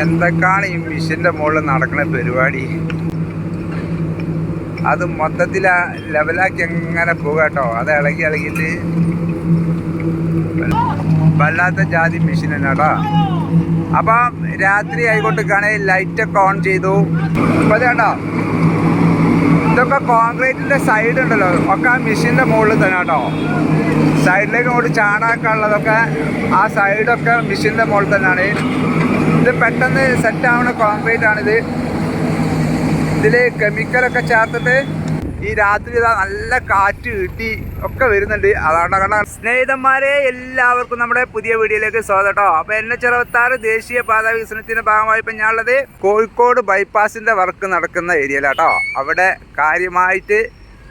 എന്തൊക്കെയാണ് ഈ മിഷന്റെ മുകളിൽ നടക്കുന്ന പരിപാടി? അത് മൊത്തത്തിൽ ലെവലാക്കി എങ്ങനെ പോകാട്ടോ അത് ഇളകി ഇളകിയിട്ട് വല്ലാത്ത ജാതി മെഷീൻ തന്നെ കേട്ടോ. അപ്പം രാത്രി കാണേ ലൈറ്റൊക്കെ ഓൺ ചെയ്തു. ഇപ്പം കേട്ടോ ഇതൊക്കെ കോൺക്രീറ്റിന്റെ സൈഡ് ഉണ്ടല്ലോ. ഒക്കെ ആ മിഷീന്റെ മുകളിൽ തന്നെ കേട്ടോ. സൈഡിലേക്ക് കൊണ്ട് ചാടാക്കാനുള്ളതൊക്കെ ആ സൈഡൊക്കെ മിഷീന്റെ മുകളിൽ തന്നെയാണ്. ഇത് പെട്ടെന്ന് സെറ്റ് ആവുന്ന കോൺക്രീറ്റ് ആണിത്. ഇതിൽ കെമിക്കലൊക്കെ ചേർത്തിട്ട് ഈ രാത്രി നല്ല കാറ്റ് കിട്ടി ഒക്കെ വരുന്നുണ്ട്. അതാണ് കണ്ട സ്നേഹിതന്മാരെ എല്ലാവർക്കും നമ്മുടെ പുതിയ വീഡിയോയിലേക്ക് സ്വാഗതം അപ്പൊ എൻ എച്ച് അറുപത്താറ് ദേശീയ പാത വികസനത്തിന്റെ ഭാഗമായി ഇപ്പം ഞാനുള്ളത് കോഴിക്കോട് ബൈപ്പാസിന്റെ വർക്ക് നടക്കുന്ന ഏരിയയിലാട്ടോ അവിടെ കാര്യമായിട്ട്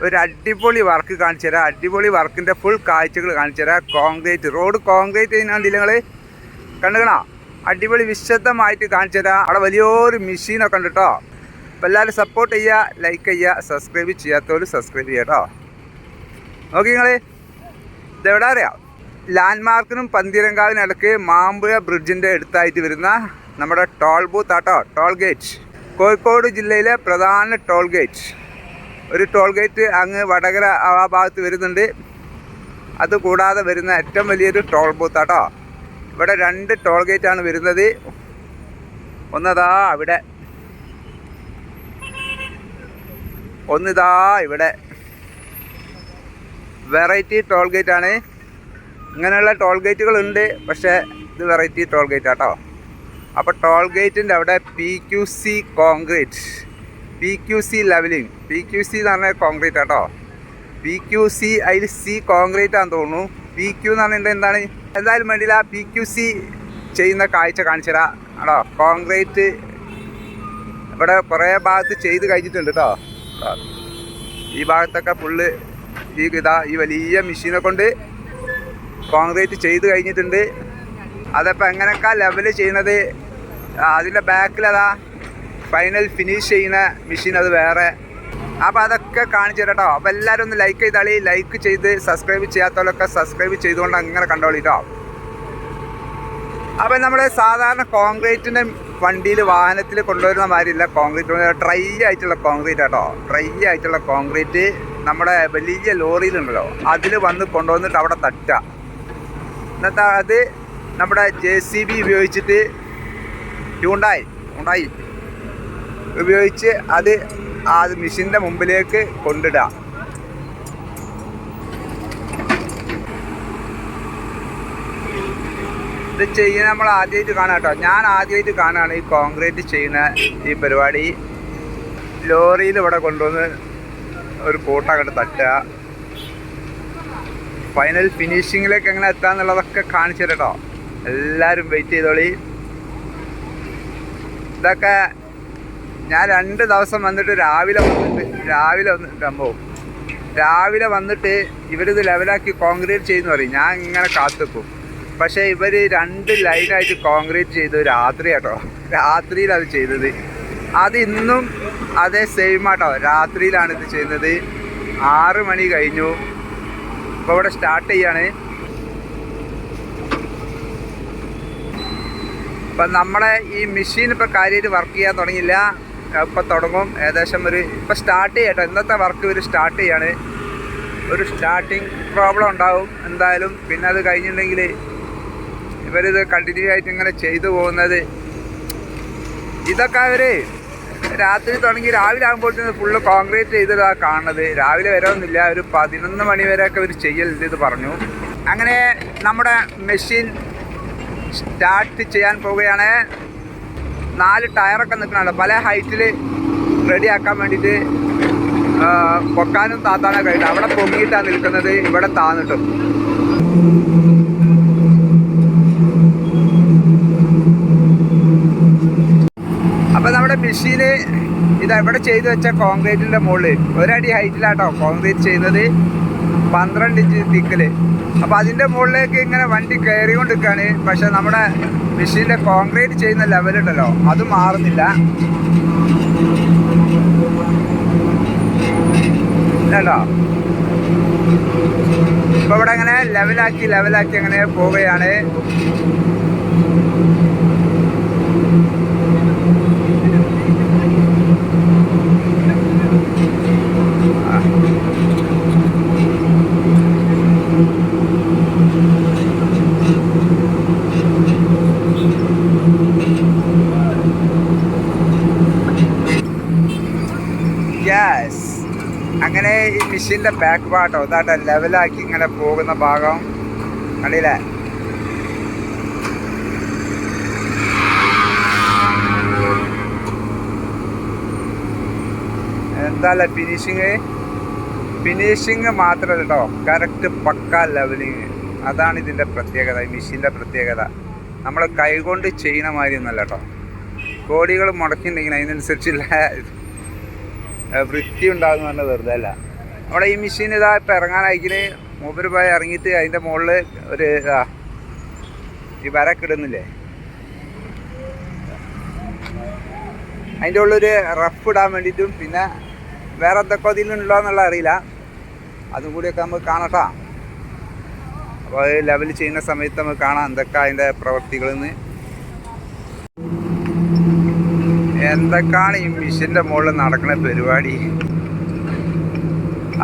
ഒരു അടിപൊളി വർക്ക് കാണിച്ചു തരാം. അടിപൊളി വർക്കിന്റെ ഫുൾ കാഴ്ചകൾ കാണിച്ചു തരാം. കോൺക്രീറ്റ് റോഡ് കോൺക്രീറ്റ് ചെയ്യുന്നുണ്ട് നിങ്ങൾ കണ്ടുകണോ അടിപൊളി വിശദമായിട്ട് കാണിച്ചു തരാം. അവിടെ വലിയൊരു മെഷീനൊക്കെ ഉണ്ട് കേട്ടോ അപ്പോൾ എല്ലാവരും സപ്പോർട്ട് ചെയ്യുക ലൈക്ക് ചെയ്യുക സബ്സ്ക്രൈബ് ചെയ്യാത്തവർ സബ്സ്ക്രൈബ് ചെയ്യുക കേട്ടോ നോക്കി നിങ്ങൾ ഇതെവിടെ അറിയാം? ലാൻഡ്മാർക്കിനും പന്തീരങ്കാവിനും ഇടയ്ക്ക് മാമ്പുഴ ബ്രിഡ്ജിന്റെ അടുത്തായിട്ട് വരുന്ന നമ്മുടെ ടോൾ ബൂത്ത് ആട്ടോ ടോൾ ഗേറ്റ് കോഴിക്കോട് ജില്ലയിലെ പ്രധാന ടോൾ ഗേറ്റ് ഒരു ടോൾ ഗേറ്റ് അങ്ങ് വടകര ആ ഭാഗത്ത് വരുന്നുണ്ട്. അതുകൂടാതെ വരുന്ന ഏറ്റവും വലിയൊരു ടോൾ ബൂത്ത് ആട്ടോ. ഇവിടെ രണ്ട് ടോൾ ഗേറ്റാണ് വരുന്നത്. ഒന്നതാ അവിടെ ഒന്നിതാ ഇവിടെ. വെറൈറ്റി ടോൾ ഗേറ്റ് ആണ്. ഇങ്ങനെയുള്ള ടോൾ ഗേറ്റുകൾ ഉണ്ട് പക്ഷേ ഇത് വെറൈറ്റി ടോൾ ഗേറ്റ് ആട്ടോ. അപ്പോൾ ടോൾ ഗേറ്റിന്റെ അവിടെ P Q C concrete P Q C levelling P Q C എന്ന് പറഞ്ഞാൽ കോൺക്രീറ്റ് ആട്ടോ. പി ക്യു സി അതിൽ സി കോൺക്രീറ്റ് ആണെന്ന് തോന്നുന്നു. പി ക്യു എന്ന് പറഞ്ഞിട്ട് എന്താണ്? എന്തായാലും വേണ്ടില്ല പി ക്യു സി ചെയ്യുന്ന കാഴ്ച കാണിച്ചു തരാം കോൺക്രീറ്റ് ഇവിടെ കുറേ ഭാഗത്ത് ചെയ്ത് കഴിഞ്ഞിട്ടുണ്ട് കേട്ടോ ഈ ഭാഗത്തൊക്കെ ഫുള്ള് ഈ ഇതാ ഈ വലിയ മെഷീനെ കൊണ്ട് കോൺക്രീറ്റ് ചെയ്ത് കഴിഞ്ഞിട്ടുണ്ട്. അതപ്പോൾ എങ്ങനെയൊക്കെ ലെവൽ ചെയ്യുന്നത്? അതിന്റെ ബാക്കിലതാ ഫൈനൽ ഫിനിഷ് ചെയ്യുന്ന മെഷീൻ അത് വേറെ. അപ്പോൾ അതൊക്കെ കാണിച്ചു തരാം അപ്പോൾ എല്ലാവരും ഒന്ന് ലൈക്ക് ചെയ്താളി ലൈക്ക് ചെയ്ത് സബ്സ്ക്രൈബ് ചെയ്യാത്തവരൊക്കെ സബ്സ്ക്രൈബ് ചെയ്തുകൊണ്ട് അങ്ങനെ കണ്ടോളി കേട്ടോ. അപ്പം നമ്മൾ സാധാരണ കോൺക്രീറ്റിന്റെ വണ്ടിയിൽ വാഹനത്തിൽ കൊണ്ടുവരുന്ന മാതിരിയില്ല കോൺക്രീറ്റ് ഡ്രൈ ആയിട്ടുള്ള കോൺക്രീറ്റ് കേട്ടോ. ഡ്രൈ ആയിട്ടുള്ള കോൺക്രീറ്റ് നമ്മുടെ വലിയ ലോറിയിലുണ്ടല്ലോ. അതിൽ വന്ന് കൊണ്ടുവന്നിട്ട് അവിടെ തട്ടുക. എന്നിട്ട് അത് നമ്മുടെ ജെ സി ബി ഉപയോഗിച്ചിട്ട് ഹ്യൂണ്ടായി ഹ്യൂണ്ടായി ഉപയോഗിച്ച് അത് ആ മെഷീന്റെ മുമ്പിലേക്ക് കൊണ്ടിടുക. ഇത് ചെയ്യുന്ന നമ്മൾ ആദ്യമായിട്ട് കാണാം കേട്ടോ. ഞാൻ ആദ്യമായിട്ട് കാണുകയാണ് ഈ കോൺക്രീറ്റ് ചെയ്യുന്ന ഈ പരിപാടി. ലോറിയിൽ ഇവിടെ കൊണ്ടുവന്ന് ഒരു കൂട്ടങ്ങോട്ട് തട്ടുക. ഫൈനൽ ഫിനിഷിങ്ങിലേക്ക് എങ്ങനെ എത്താന്നുള്ളതൊക്കെ കാണിച്ചു തരട്ടോ എല്ലാവരും വെയിറ്റ് ചെയ്തോളി. ഇതൊക്കെ ഞാൻ രണ്ട് ദിവസം വന്നിട്ട് രാവിലെ വന്നിട്ട് രാവിലെ വന്നിട്ട് സംഭവം രാവിലെ വന്നിട്ട് ഇവരിത് ലെവലാക്കി കോൺക്രീറ്റ് ചെയ്യുന്നു പറയും. ഞാൻ ഇങ്ങനെ കാത്തുക്കും. പക്ഷേ ഇവർ രണ്ട് ലൈനായിട്ട് കോൺക്രീറ്റ് ചെയ്തു രാത്രി കേട്ടോ രാത്രിയിൽ അത് ചെയ്തത്. അത് ഇന്നും അതേ സെയിം ആട്ടോ. രാത്രിയിലാണ് ഇത് ചെയ്യുന്നത്. ആറ് മണി കഴിഞ്ഞു. ഇപ്പോൾ ഇവിടെ സ്റ്റാർട്ട് ചെയ്യാണ്. ഇപ്പം നമ്മളെ ഈ മെഷീൻ ഇപ്പോൾ കാര്യമായിട്ട് വർക്ക് ചെയ്യാൻ തുടങ്ങിയില്ല. ഇപ്പം തുടങ്ങും. ഏകദേശം ഒരു ഇപ്പം സ്റ്റാർട്ട് ചെയ്യട്ടോ ഇന്നത്തെ വർക്ക് ഇവർ സ്റ്റാർട്ട് ചെയ്യാണ്. ഒരു സ്റ്റാർട്ടിങ് പ്രോബ്ലം ഉണ്ടാവും. എന്തായാലും പിന്നെ അത് കഴിഞ്ഞിട്ടുണ്ടെങ്കിൽ ഇവരിത് കണ്ടിന്യൂ ആയിട്ട് ഇങ്ങനെ ചെയ്തു പോകുന്നത്. ഇതൊക്കെ അവർ രാത്രി തുടങ്ങി രാവിലെ ആകുമ്പോഴത്തേന് ഫുള്ള് കോൺക്രീറ്റ് ചെയ്തതാണ് കാണുന്നത്. രാവിലെ വരാമെന്നില്ല ഒരു പതിനൊന്ന് മണി വരെയൊക്കെ ഇവർ ചെയ്യലുണ്ട് ഇത് പറഞ്ഞു. അങ്ങനെ നമ്മുടെ മെഷീൻ സ്റ്റാർട്ട് ചെയ്യാൻ പോവുകയാണ്. നാല് ടയറൊക്കെ നിൽക്കണല്ലോ. പല ഹൈറ്റിൽ റെഡിയാക്കാൻ വേണ്ടിയിട്ട് പൊക്കാനും താത്താനൊക്കെ കഴിഞ്ഞു അവിടെ പൊങ്ങിയിട്ടാണ് നിൽക്കുന്നത്. ഇവിടെ താന്നിട്ടും. അപ്പം നമ്മുടെ മെഷീന് ഇത് ഇവിടെ ചെയ്തു വെച്ച കോൺക്രീറ്റിന്റെ മുകളിൽ ഒരടി ഹൈറ്റിലാട്ടോ കോൺക്രീറ്റ് ചെയ്യുന്നത്. പന്ത്രണ്ട് ഇഞ്ച് തിക്കിൽ. അപ്പോൾ അതിന്റെ മുകളിലേക്ക് ഇങ്ങനെ വണ്ടി കയറിക്കൊണ്ടിരിക്കുകയാണ് പക്ഷേ നമ്മുടെ മെഷീന്റെ കോൺക്രീറ്റ് ചെയ്യുന്ന ലെവലുണ്ടല്ലോ അത് മാറുന്നില്ല. ഇല്ലല്ലോ. ഇപ്പൊ ഇവിടെ അങ്ങനെ ലെവലാക്കി ലെവലാക്കി അങ്ങനെ പോവുകയാണ്. ഇങ്ങനെ ഈ മെഷീന്റെ ബാക്ക് പാട്ടോ ഇതാട്ടെ ലെവലാക്കി ഇങ്ങനെ പോകുന്ന ഭാഗം. കണ്ടില്ലേ? എന്താല്ലേ ഫിനിഷിങ് ഫിനിഷിങ് മാത്രമല്ല കേട്ടോ കറക്റ്റ് പക്ക ലെവലിങ് അതാണ് ഇതിന്റെ പ്രത്യേകത ഈ മെഷീന്റെ പ്രത്യേകത. നമ്മൾ കൈകൊണ്ട് ചെയ്യുന്ന മാതിരി ഒന്നല്ല കേട്ടോ കോടികൾ മുടക്കിയിട്ടുണ്ടെങ്കിൽ അതിനനുസരിച്ചുള്ള വൃത്തി ഉണ്ടാകുന്ന പറഞ്ഞാൽ വെറുതെ അല്ല. നമ്മുടെ ഈ മെഷീൻ ഇതാ ഇപ്പം ഇറങ്ങാനായിക്കിന്. മൂപ്പര് പോയി ഇറങ്ങിയിട്ട് അതിന്റെ മുകളിൽ ഒരു ഇതാ ഈ വരക്ക് ഇടുന്നില്ലേ? അതിന്റെ ഉള്ളൊരു റഫ് ഇടാൻ വേണ്ടിയിട്ടും പിന്നെ വേറെ എന്തൊക്കെ ഇതിലുണ്ടോ എന്നുള്ള അറിയില്ല. അതും കൂടിയൊക്കെ നമുക്ക് കാണട്ടാ അപ്പോൾ അത് ലെവൽ ചെയ്യുന്ന സമയത്ത് നമുക്ക് കാണാം എന്തൊക്കെ അതിന്റെ പ്രവർത്തികളെന്ന്. എന്തൊക്കെയാണ് ഈ മിഷീന്റെ മുകളിൽ നടക്കുന്ന പരിപാടി?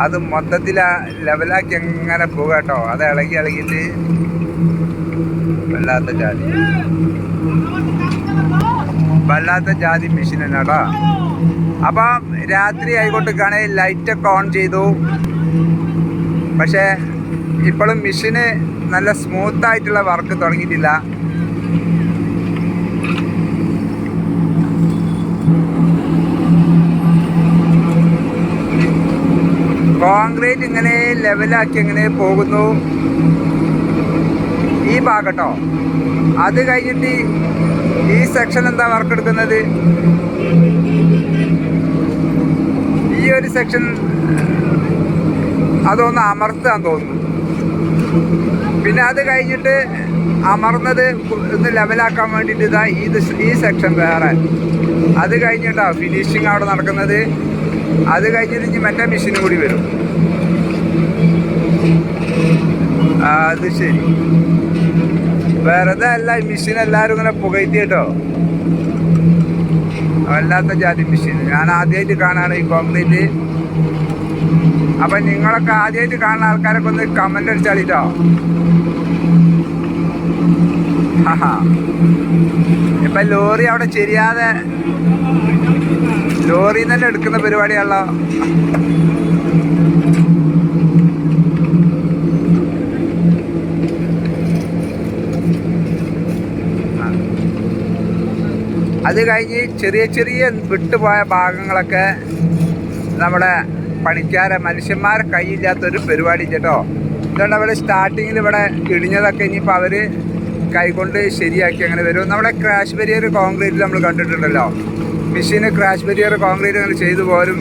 അത് മൊത്തത്തിൽ ലെവലാക്കി എങ്ങനെ പോകുക കേട്ടോ? അത് ഇളകി ഇളകിയിട്ട് വല്ലാത്ത ജാതി. വല്ലാത്ത ജാതി മെഷീൻ തന്നെ കേട്ടോ. അപ്പം രാത്രി കാണേ ലൈറ്റൊക്കെ ഓൺ ചെയ്തു. പക്ഷേ ഇപ്പോഴും മെഷീന് നല്ല സ്മൂത്ത് ആയിട്ടുള്ള വർക്ക് തുടങ്ങിയിട്ടില്ല. കോൺക്രീറ്റ് ഇങ്ങനെ ലെവലാക്കി ഇങ്ങനെ പോകുന്നു. ഈ ഭാഗട്ടോ. അത് കഴിഞ്ഞിട്ട് ഈ സെക്ഷൻ എന്താ വർക്ക് എടുക്കുന്നത്? ഈ ഒരു സെക്ഷൻ അതൊന്ന് അമർത്താൻ തോന്നുന്നു. പിന്നെ അത് കഴിഞ്ഞിട്ട് അമർന്നത് ഒന്ന് ലെവലാക്കാൻ വേണ്ടിയിട്ട് ഇതാ ഇത് ഈ സെക്ഷൻ വേറെ. അത് കഴിഞ്ഞിട്ടാ ഫിനിഷിങ് അവിടെ നടക്കുന്നത്. അത് കഴിഞ്ഞിട്ട് ഇനി മറ്റേ മെഷീനും കൂടി വരും. അത് ശരി. വെറുതെ അല്ല ഈ മെഷീൻ എല്ലാവരും ഇങ്ങനെ പുകയ്ത്തി കേട്ടോ. വല്ലാത്ത ജാതി മെഷീൻ ഞാൻ ആദ്യമായിട്ട് കാണാണ് ഈ കോൺക്രീറ്റ് അപ്പൊ നിങ്ങളൊക്കെ ആദ്യമായിട്ട് കാണുന്ന ആൾക്കാരൊക്കെ ഒന്ന് അടിച്ചാളിട്ടോ ആഹാ. ഇപ്പൊ ലോറി അവിടെ ചെരിയാതെ ലോറി തന്നെ എടുക്കുന്ന പരിപാടിയാണല്ലോ. അത് കഴിഞ്ഞ് ചെറിയ ചെറിയ വിട്ടുപോയ ഭാഗങ്ങളൊക്കെ നമ്മുടെ പണിക്കാരെ മനുഷ്യന്മാരെ കൈയില്ലാത്തൊരു പരിപാടി കേട്ടോ ഇതുകൊണ്ട് അവർ സ്റ്റാർട്ടിങ്ങിൽ ഇവിടെ ഇടിഞ്ഞതൊക്കെ ഇനിയിപ്പോൾ അവർ കൈകൊണ്ട് ശരിയാക്കി അങ്ങനെ വരും. നമ്മുടെ ക്രാഷ് ബരിയർ കോൺക്രീറ്റിൽ നമ്മൾ കണ്ടിട്ടുണ്ടല്ലോ. മെഷീന് ക്രാഷ് ബരിയർ കോൺക്രീറ്റ് അങ്ങനെ ചെയ്തു പോരും.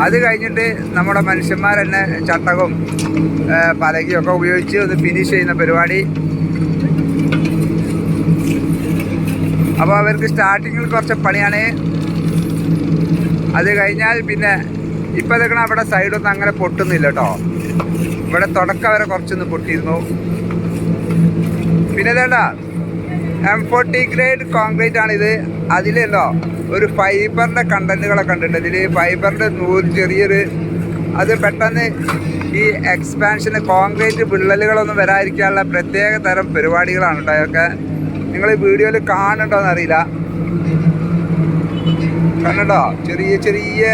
അത് കഴിഞ്ഞിട്ട് നമ്മുടെ മനുഷ്യന്മാർ തന്നെ ചട്ടകവും ഏ, പലകയും ഒക്കെ ഉപയോഗിച്ച് ഒന്ന് ഫിനിഷ് ചെയ്യുന്ന പരിപാടി. അപ്പോൾ അവർക്ക് സ്റ്റാർട്ടിങ്ങിൽ കുറച്ച് പണിയാണ്. അത് കഴിഞ്ഞാൽ പിന്നെ ഇപ്പം ഇതൊക്കെ അവിടെ സൈഡൊന്നും അങ്ങനെ പൊട്ടുന്നില്ല കേട്ടോ. ഇവിടെ തുടക്കം വരെ കുറച്ചൊന്ന് പൊട്ടിയിരുന്നു. പിന്നെ ഇതേണ്ട എം ഫോർട്ടി ഗ്രേഡ് കോൺക്രീറ്റ് ആണിത്. അതിലല്ലോ ഒരു ഫൈബറിന്റെ കണ്ടന്റുകളൊക്കെ ഉണ്ട് ഇതിൽ ഫൈബറിന്റെ നൂൽ ചെറിയൊരു അത് പെട്ടെന്ന് ഈ എക്സ്പാൻഷന് കോൺക്രീറ്റ് വിള്ളലുകളൊന്നും വരാതിരിക്കാനുള്ള പ്രത്യേക തരം പരിപാടികളാണ് കേട്ടോ അതൊക്കെ നിങ്ങൾ ഈ വീഡിയോയിൽ കാണുന്നുണ്ടോ അറിയില്ല കണ്ടോ? ചെറിയ ചെറിയ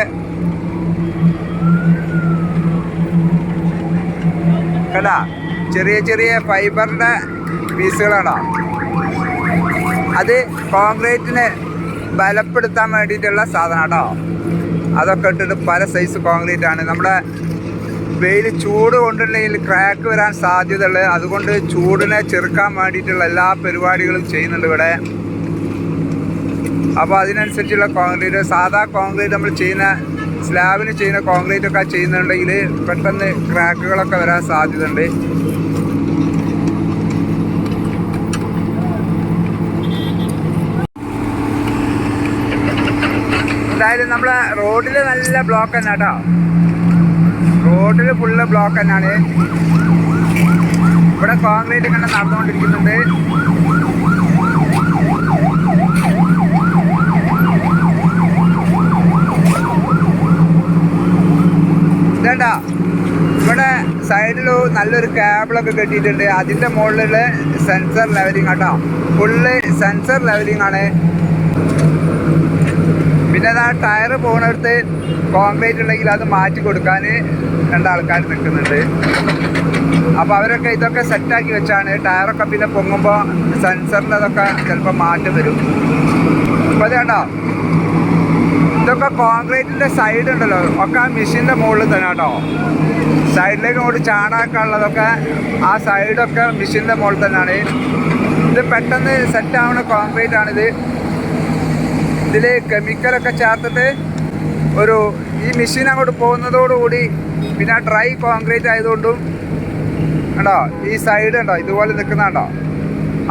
കണ്ട? ചെറിയ ചെറിയ ഫൈബറിന്റെ പീസുകളാണോ? അത് കോൺക്രീറ്റിന് ബലപ്പെടുത്താൻ വേണ്ടിയിട്ടുള്ള സാധനം കേട്ടോ. അതൊക്കെ ഇട്ടിട്ട് പല സൈസ് കോൺക്രീറ്റ് ആണ്. നമ്മുടെ വെയിൽ ചൂട് കൊണ്ടുണ്ടെങ്കിൽ ക്രാക്ക് വരാൻ സാധ്യതയുള്ളത് അതുകൊണ്ട് ചൂടിനെ ചെറുക്കാൻ വേണ്ടിയിട്ടുള്ള എല്ലാ പരിപാടികളും ചെയ്യുന്നുണ്ട് ഇവിടെ. അപ്പോൾ അതിനനുസരിച്ചുള്ള കോൺക്രീറ്റ് സാധാ കോൺക്രീറ്റ് നമ്മൾ ചെയ്യുന്ന സ്ലാബിന് ചെയ്യുന്ന കോൺക്രീറ്റ് ഒക്കെ ചെയ്യുന്നുണ്ടെങ്കിൽ പെട്ടെന്ന് ക്രാക്കുകളൊക്കെ വരാൻ സാധ്യതയുണ്ട്. എന്തായാലും നമ്മളെ റോഡിൽ നല്ല ബ്ലോക്ക് തന്നെ കേട്ടോ റോഡിൽ ഫുള്ള് ബ്ലോക്ക് തന്നെയാണ്. ഇവിടെ കോൺക്രീറ്റ് ഇങ്ങനെ നടന്നുകൊണ്ടിരിക്കുന്നുണ്ട്. ഇതേണ്ട ഇവിടെ സൈഡിൽ നല്ലൊരു കേബിളൊക്കെ കെട്ടിയിട്ടുണ്ട്. അതിന്റെ മുകളിൽ സെൻസർ ലെവലിംഗ് കേട്ടോ ഫുള്ള് സെൻസർ ലെവലിംഗ് ആണ്. അതാ ടയർ പോണടുത്ത് കോൺക്രീറ്റ് ഉണ്ടെങ്കിൽ അത് മാറ്റി കൊടുക്കാൻ രണ്ടാൾക്കാർ നിൽക്കുന്നുണ്ട്. അപ്പോൾ അവരൊക്കെ ഇതൊക്കെ സെറ്റാക്കി വെച്ചാണ് ടയറൊക്കെ പിന്നെ പൊങ്ങുമ്പോൾ സെൻസറിന്റെ അതൊക്കെ ചിലപ്പോൾ മാറ്റം വരും. അപ്പോൾ അത് കണ്ടോ? ഇതൊക്കെ കോൺക്രീറ്റിന്റെ സൈഡ് ഉണ്ടല്ലോ. ഒക്കെ ആ മെഷീന്റെ മുകളിൽ തന്നെ കേട്ടോ. സൈഡിലേക്ക് അങ്ങോട്ട് ചാണാക്കാനുള്ളതൊക്കെ ആ സൈഡൊക്കെ മെഷീന്റെ മുകളിൽ തന്നെയാണ്. ഇത് പെട്ടെന്ന് സെറ്റ് ആവുന്ന കോൺക്രീറ്റ് ആണിത്. ഇതിൽ കെമിക്കലൊക്കെ ചേർത്തിട്ട് ഒരു ഈ മെഷീൻ അങ്ങോട്ട് പോകുന്നതോടുകൂടി പിന്നെ ഡ്രൈ കോൺക്രീറ്റ് ആയതുകൊണ്ടും കണ്ടോ ഈ സൈഡ് ഉണ്ടോ ഇതുപോലെ നിൽക്കുന്നുണ്ടോ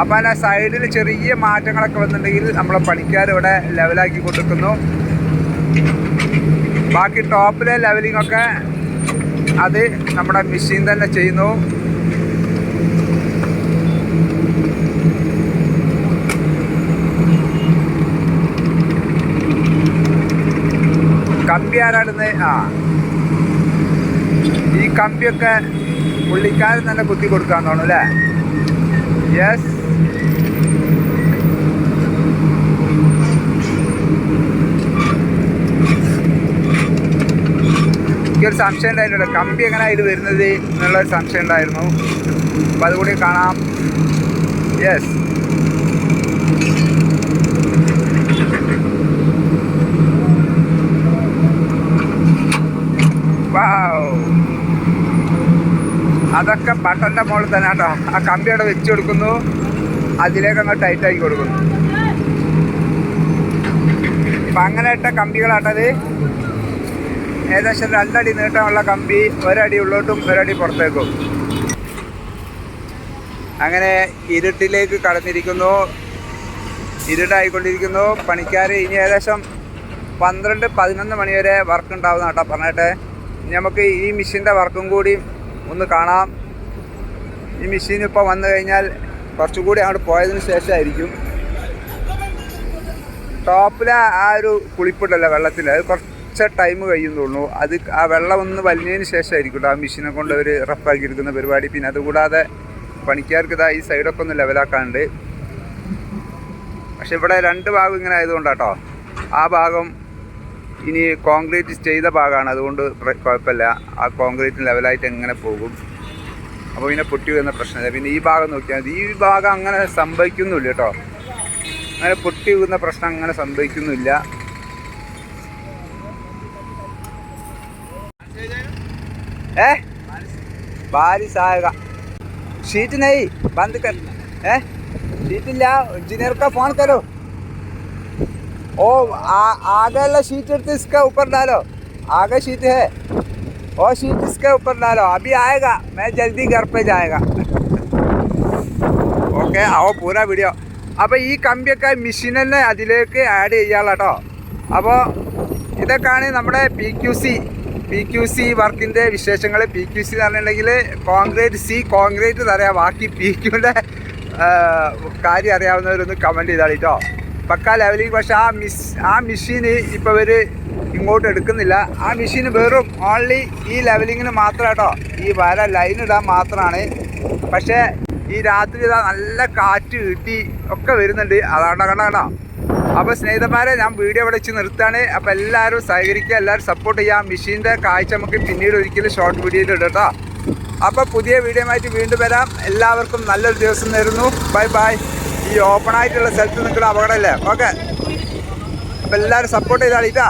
അപ്പോൾ ആ സൈഡിൽ ചെറിയ മാറ്റങ്ങളൊക്കെ വന്നിട്ടുണ്ടെങ്കിൽ നമ്മളെ പണിക്കാർ ഇവിടെ ലെവലാക്കി കൊടുക്കുന്നു. ബാക്കി ടോപ്പിലെ ലെവലിംഗ് ഒക്കെ അത് നമ്മുടെ മെഷീൻ തന്നെ ചെയ്യുന്നു കമ്പി ആരാടുന്നത് ആ. ഈ കമ്പിയൊക്കെ പുള്ളിക്കാരൻ തന്നെ കുത്തി കൊടുക്കാൻ തോന്നുന്നു അല്ലേ? യെസ് എനിക്കൊരു സംശയം ഉണ്ടായിരുന്നു കമ്പി എങ്ങനെ ഇത് വരുന്നത് എന്നുള്ളൊരു സംശയം ഉണ്ടായിരുന്നു. അപ്പം അതുകൂടി കാണാം. യെസ് അതൊക്കെ ബട്ടന്റെ മുകളിൽ തന്നെ കേട്ടോ. ആ കമ്പി അവിടെ വെച്ച് കൊടുക്കുന്നു. അതിലേക്ക് അങ്ങ് ടൈറ്റ് ആക്കി കൊടുക്കുന്നു. അപ്പം അങ്ങനെ ഇട്ട കമ്പികളാട്ടത് ഏകദേശം രണ്ടടി നീട്ടമുള്ള കമ്പി ഒരടി ഉള്ളോട്ടും ഒരടി പുറത്തേക്കും. അങ്ങനെ ഇരുട്ടിലേക്ക് കടന്നിരിക്കുന്നു. ഇരുട്ടായിക്കൊണ്ടിരിക്കുന്നു. പണിക്കാർ ഇനി ഏകദേശം പന്ത്രണ്ട് പതിനൊന്ന് മണിവരെ വർക്ക് ഉണ്ടാവുന്ന കേട്ടോ പറഞ്ഞിട്ട്. നമുക്ക് ഈ മെഷീന്റെ വർക്കും കൂടി ഒന്ന് കാണാം. ഈ മെഷീൻ ഇപ്പോൾ വന്നു കഴിഞ്ഞാൽ കുറച്ചും കൂടി അങ്ങോട്ട് പോയതിന് ശേഷമായിരിക്കും ടോപ്പിലെ ആ ഒരു കുളിപ്പുണ്ടല്ലോ വെള്ളത്തിൽ. അത് കുറച്ച് ടൈം കഴിയും തോന്നുന്നു അത് ആ വെള്ളം ഒന്ന് വലിഞ്ഞതിന് ശേഷമായിരിക്കും ആ മെഷീനെ കൊണ്ട് അവർ റഫാക്കി എടുക്കുന്ന പരിപാടി. പിന്നെ അതുകൂടാതെ പണിക്കാർക്ക് ഇതാ ഈ സൈഡൊക്കെ ഒന്ന് ലെവലാക്കാനുണ്ട്. പക്ഷെ ഇവിടെ രണ്ട് ഭാഗം ഇങ്ങനെ ആയതുകൊണ്ടാട്ടോ. ആ ഭാഗം ഇനി കോൺക്രീറ്റ് ചെയ്ത ഭാഗമാണ്. അതുകൊണ്ട് കുഴപ്പമില്ല. ആ കോൺക്രീറ്റ് ലെവലായിട്ട് എങ്ങനെ പോകും? അപ്പോൾ പിന്നെ പൊട്ടി വരുന്ന പ്രശ്നമില്ല. പിന്നെ ഈ ഭാഗം നോക്കിയാൽ മതി. ഈ ഭാഗം അങ്ങനെ സംഭവിക്കുന്നില്ല കേട്ടോ. അങ്ങനെ പൊട്ടി വീഴുന്ന പ്രശ്നം അങ്ങനെ സംഭവിക്കുന്നില്ല ഏ? ഭാര്യ സഹായക ഷീറ്റ് നെയ് ബന്ധ ഏ? ഷീറ്റില്ല. എഞ്ചിനീയർ ഫോൺ കരോ फोन करो ओ आ, आगे वाला शीट तो इसका ऊपर डालो आगे शीट है वो शीट इसके ऊपर डालो अभी आएगा मैं जल्दी घर पे जाएगा ഓക്കെ അവ പൂരാ വീഡിയോ അപ്പോൾ ഈ കമ്പിയൊക്കെ മെഷീൻ തന്നെ അതിലേക്ക് ആഡ് ചെയ്യാനുള്ള കേട്ടോ അപ്പോൾ ഇതൊക്കെയാണ് നമ്മുടെ P Q C P Q C വർക്കിൻ്റെ വിശേഷങ്ങൾ പി ക്യു സി എന്ന് പറഞ്ഞിട്ടുണ്ടെങ്കിൽ കോൺക്രീറ്റ് സി കോൺക്രീറ്റ് തരാം ബാക്കി പി ക്യൂൻ്റെ കാര്യം അറിയാവുന്നവരൊന്ന് കമൻറ്റ് ചെയ്താൽ കേട്ടോ പക്ക ലെവലിൽ പക്ഷെ ആ മിസ് ആ മെഷീന് ഇപ്പോൾ ഇവർ ഇങ്ങോട്ട് എടുക്കുന്നില്ല. ആ മെഷീന് വെറും ഓൺലി ഈ ലെവലിങ്ങിന് മാത്രം കേട്ടോ ഈ വര ലൈൻ ഇടാൻ മാത്രമാണ് പക്ഷേ ഈ രാത്രി ഇതാ നല്ല കാറ്റ് കിട്ടി ഒക്കെ വരുന്നുണ്ട്. അതാണ് കണ്ട കണ്ടോ? അപ്പോൾ സ്നേഹിതന്മാരെ ഞാൻ വീഡിയോ ഇവിടെ വെച്ച് നിർത്തുകയാണ്. അപ്പോൾ എല്ലാവരും സഹകരിക്കുക എല്ലാവരും സപ്പോർട്ട് ചെയ്യുക. മെഷീന്റെ കാഴ്ച നമുക്ക് പിന്നീട് ഒരിക്കലും ഷോർട്ട് വീഡിയോയിൽ ഇടും കേട്ടോ അപ്പോൾ പുതിയ വീഡിയോ ആയിട്ട് വീണ്ടും വരാം. എല്ലാവർക്കും നല്ലൊരു ദിവസം നേരുന്നു. ബൈ ബൈ ഈ ഓപ്പൺ ആയിട്ടുള്ള സ്ഥലത്ത് നിൽക്കുന്ന അപകടമല്ലേ? ഓക്കെ അപ്പം എല്ലാവരും സപ്പോർട്ട് ചെയ്താളിട്ടാ